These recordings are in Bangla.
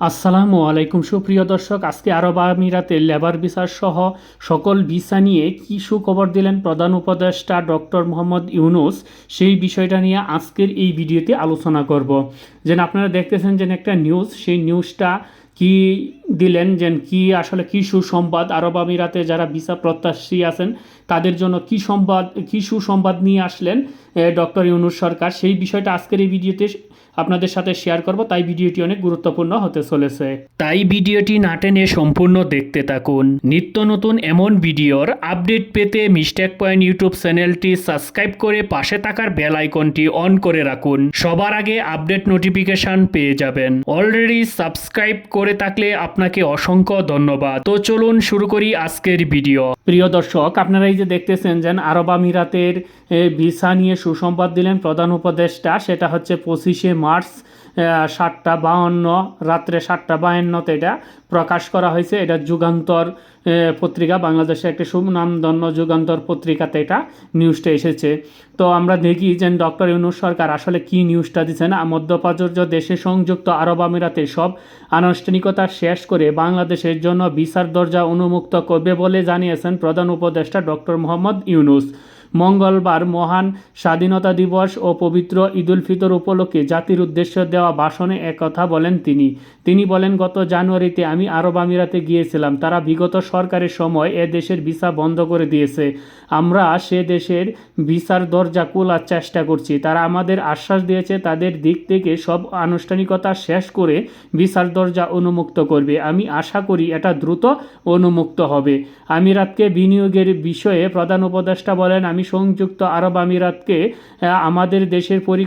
আসসালামু আলাইকুম সুপ্রিয় দর্শক, আজকে আরব আমিরাতে লেবার ভিসার সহ সকল ভিসা নিয়ে কী সুখবর দিলেন প্রধান উপদেষ্টা ডক্টর মোহাম্মদ ইউনুস, সেই বিষয়টা নিয়ে আজকের এই ভিডিওতে আলোচনা করব। যেন আপনারা দেখতেছেন যেন একটা নিউজ, সেই নিউজটা কি দিলেন যে কি আসলে কি সুসংবাদ আরব আমিরাতে যারা ভিসা প্রত্যাশী আছেন, তাদের জন্য কি সংবাদ, কি সুসংবাদ নিয়ে আসলেন ডক্টর ইউনুস সরকার? সেই বিষয়টা আজকের এই ভিডিওতে আপনাদের সাথে শেয়ার করব, তাই ভিডিওটি অনেক গুরুত্বপূর্ণ হতে চলেছে। তাই ভিডিওটি না টেনে সম্পূর্ণ দেখতে থাকুন। নিত্য নতুন এমন ভিডিওর আপডেট পেতে মিস্টেক পয়েন্ট ইউটিউব চ্যানেলটি সাবস্ক্রাইব করে পাশে থাকার বেল আইকনটি অন করে রাখুন। সবার আগে আপডেট নোটিফিকেশন পেয়ে যাবেন। অলরেডি সাবস্ক্রাইব করে থাকলে আপনাকে অসংখ্য ধন্যবাদ। তো চলুন শুরু করি আজকের ভিডিও। প্রিয় দর্শক, আপনারা এই যে দেখতেছেন যে আরব আমিরাতের ভিসা নিয়ে সুসংবাদ দিলেন প্রধান উপদেষ্টা, সেটা হচ্ছে পঁচিশে মার্চ সাতটা বাহান্ন রাত্রে সাতটা বাহান্নতে এটা প্রকাশ করা হয়েছে। এটা যুগান্তর পত্রিকা, বাংলাদেশের একটি সুনামধন্য যুগান্তর পত্রিকাতে এটা নিউজটা এসেছে। তো আমরা দেখি যে ডক্টর ইউনুস সরকার আসলে কি নিউজটা দিচ্ছেন মধ্যপ্রাচুর্য দেশে সংযুক্ত আরব আমিরাতে সব আনুষ্ঠানিকতা শেষ করে বাংলাদেশের জন্য বিচার দরজা উন্মুক্ত করবে বলে জানিয়েছেন প্রধান উপদেষ্টা ডক্টর মোহাম্মদ ইউনুস। মঙ্গলবার মহান স্বাধীনতা দিবস ও পবিত্র ঈদুল ফিতর উপলক্ষে জাতির উদ্দেশ্যে দেওয়া ভাষণে একথা বলেন তিনি। তিনি বলেন, গত জানুয়ারিতে আমি আরব আমিরাতে গিয়েছিলাম। তারা বিগত সরকারের সময় এ দেশের ভিসা বন্ধ করে দিয়েছে। আমরা সে দেশের ভিসার দরজা খোলার চেষ্টা করছি। তারা আমাদের আশ্বাস দিয়েছে, তাদের দিক থেকে সব আনুষ্ঠানিকতা শেষ করে ভিসার দরজা অনুমুক্ত করবে। আমি আশা করি এটা দ্রুত অনুমুক্ত হবে। আমিরাতকে বিনিয়োগের বিষয়ে প্রধান উপদেষ্টা বলেন, আমি সংযুক্ত আরব আমিরাতকে আমাদের দেশের পরি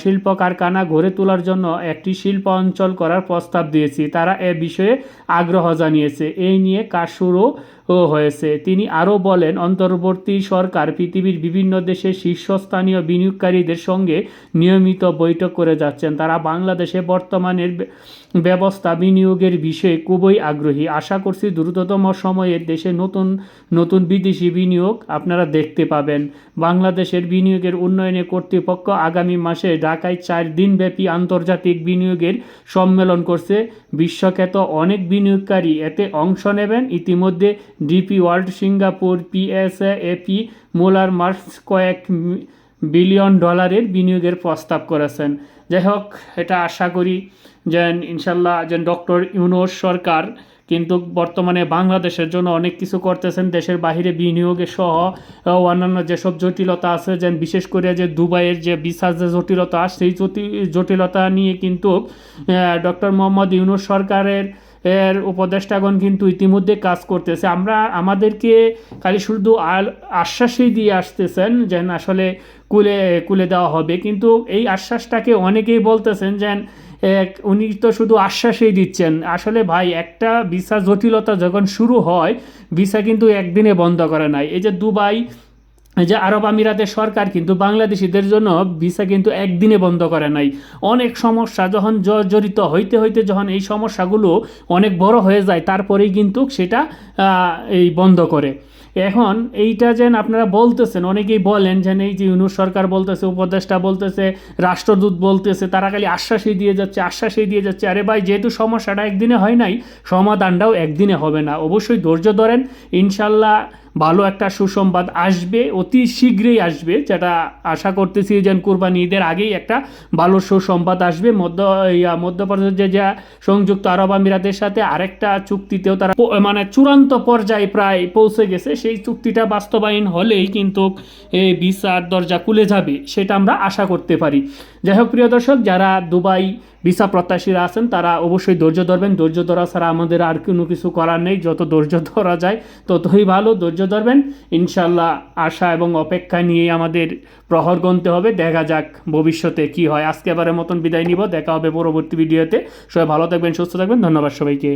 শিল্প কারখানা গড়ে তোলার জন্য একটি শিল্প অঞ্চল করার প্রস্তাব দিয়েছি। তারা এ বিষয়ে আগ্রহ জানিয়েছে। এই নিয়ে কাজ শুরু হয়েছে। তিনি আরও বলেন, অন্তর্বর্তী সরকার পৃথিবীর বিভিন্ন দেশের শীর্ষস্থানীয় বিনিয়োগকারীদের সঙ্গে নিয়মিত বৈঠক করে যাচ্ছেন। তারা বাংলাদেশে বর্তমানের ব্যবস্থা বিনিয়োগের বিষয়ে খুবই আগ্রহী। আশা করছি দ্রুততম সময়ে দেশে নতুন নতুন বিদেশি বিনিয়োগ আপনারা দেখতে পাবেন। বাংলাদেশের বিনিয়োগের উন্নয়নে কর্তৃপক্ষ আগামী মাসে ঢাকায় চার দিনব্যাপী আন্তর্জাতিক বিনিয়োগের সম্মেলন করছে। বিশ্বখ্যাত অনেক বিনিয়োগকারী এতে অংশ নেবেন। ইতিমধ্যে DP World, Singapore, PSA AP Moller Maersk কয়েক বিলিয়ন ডলারের বিনিয়োগের প্রস্তাব করেছেন। যাই হোক, এটা আশা করি যে ইনশাল্লাহ যে ডক্টর ইউনুস সরকার কিন্তু বর্তমানে বাংলাদেশের জন্য অনেক কিছু করতেছেন, দেশের বাহিরে বিনিয়োগে সহ অন্যান্য যেসব জটিলতা আছে, যেন বিশেষ করে যে দুবাইয়ের যে বিশাল যে জটিলতা, সেই জটিলতা নিয়ে কিন্তু ডক্টর মোহাম্মদ ইউনুস সরকারের এর উপদেষ্টাগণ কিন্তু ইতিমধ্যে কাজ করতেছে। আমরা, আমাদেরকে খালি শুধু আশ্বাসই দিয়ে আসতেছেন যেন আসলে কুলে কুলে দেওয়া হবে। কিন্তু এই আশ্বাসটাকে অনেকেই বলতেছেন যেন এক উনি তো শুধু আশ্বাসই দিচ্ছেন। আসলে ভাই, একটা ভিসা জটিলতা যখন শুরু হয়, ভিসা কিন্তু একদিনে বন্ধ করে নাই। এই যে দুবাই যে আরব আমিরাতের সরকার কিন্তু বাংলাদেশিদের জন্য ভিসা কিন্তু একদিনে বন্ধ করে নাই। অনেক সমস্যা যখন জ- জড়িত হইতে হইতে যখন এই সমস্যাগুলো অনেক বড় হয়ে যায়, তারপরেই কিন্তু সেটা এই বন্ধ করে। এখন এইটা যেন আপনারা বলতেছেন, অনেকেই বলেন যেন এই যে ইউনুস সরকার বলতেছে, উপদেষ্টা বলতেছে, রাষ্ট্রদূত বলতেছে, তারা খালি আশ্বাসই দিয়ে যাচ্ছে, আশ্বাসই দিয়ে যাচ্ছে। আরে ভাই, যেহেতু সমস্যাটা একদিনে হয় নাই, সমাধানটাও একদিনে হবে না। অবশ্যই ধৈর্য ধরেন, ইনশাল্লাহ ভালো একটা সুসংবাদ আসবে, অতি শীঘ্রই আসবে, যেটা আশা করতেছি যেন কুরবানি ঈদের আগেই একটা ভালো সুসংবাদ আসবে। মধ্য মধ্যপ্রদেশে যা সংযুক্ত আরব আমিরাতের সাথে আরেকটা চুক্তিতেও তারা মানে চূড়ান্ত পর্যায়ে প্রায় পৌঁছে গেছে। সেই চুক্তিটা বাস্তবায়ন হলেই কিন্তু এই ভিসার দরজা খুলে যাবে, সেটা আমরা আশা করতে পারি। যাই হোক, প্রিয় দর্শক, যারা দুবাই ভিসা প্রত্যাশীরা আছেন, তারা অবশ্যই ধৈর্য ধরবেন। ধৈর্য ধরা ছাড়া আমাদের আর কোনো কিছু করার নেই। যত ধৈর্য ধরা যায়, ততই ভালো। ধৈর্য ধরবেন। ইনশাল্লাহ আশা এবং অপেক্ষা নিয়ে আমাদের প্রহর গণতে হবে। দেখা যাক ভবিষ্যতে কি হয়। আজকে এবারের মতন বিদায় নিব। দেখা হবে পরবর্তী ভিডিওতে। সবাই ভালো থাকবেন, সুস্থ থাকবেন। ধন্যবাদ সবাইকে।